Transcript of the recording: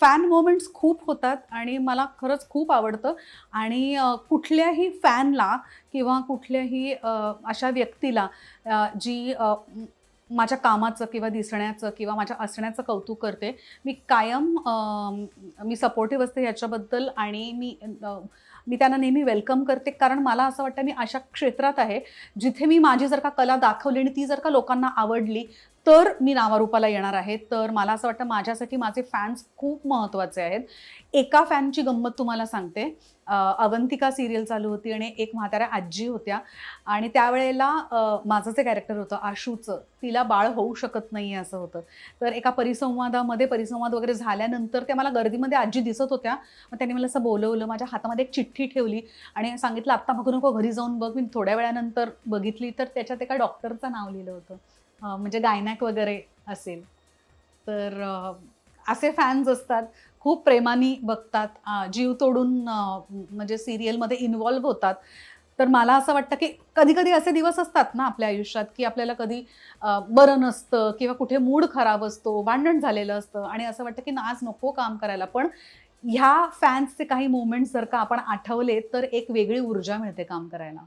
Fan moments खूप होतात आणि मला खरंच खूप आवडतं. आणि कुठल्याही फॅनला किंवा कुठल्याही अशा व्यक्तीला जी माझ्या कामाचं किंवा दिसण्याचं किंवा माझ्या असण्याचं कौतुक करते मी कायम मी सपोर्टिव्ह असते याच्याबद्दल आणि मी मी त्यांना नेहमी वेलकम करते. कारण मला असं वाटतं मी अशा क्षेत्रात आहे जिथे मी माझी जर का कला दाखवली आणि ती जर का लोकांना आवडली तर मी नावारूपाला येणार आहे. तर मला असं वाटतं माझ्यासाठी माझे फॅन्स खूप महत्त्वाचे आहेत. एका फॅनची गंमत तुम्हाला सांगते. अवंतिका सिरियल चालू होती आणि एक म्हाताऱ्या आजी होत्या. आणि त्यावेळेला माझं जे कॅरेक्टर होतं आशूचं. तिला बाळ होऊ शकत नाही असं होतं. तर एका परिसंवादामध्ये परिसंवाद वगैरे झाल्यानंतर त्या मला गर्दीमध्ये आजी दिसत होत्या. मग त्यांनी मला असं बोलवलं माझ्या हातामध्ये एक चिठ्ठी ठेवली आणि सांगितलं आत्ता बघू नको घरी जाऊन बघ. मी थोड्या वेळानंतर बघितली. तर त्याच्यात एका डॉक्टरचं नाव लिहिलं होतं. म्हणजे गायनॅक वगैरे असेल. तर असे फॅन्स असतात. खूप प्रेमाने बघतात. जीव तोडून म्हणजे सिरियलमध्ये इन्वॉल्व्ह होतात. तर मला असं वाटतं की कधी कधी असे दिवस असतात ना आपल्या आयुष्यात की आपल्याला कधी बरं नसतं किंवा कुठे मूड खराब असतो भांडण झालेलं असतं. आणि असं वाटतं की ना आज नको काम करायला. पण ह्या फॅन्सचे काही मोमेंट्स जर का आपण आठवले तर एक वेगळी ऊर्जा मिळते काम करायला.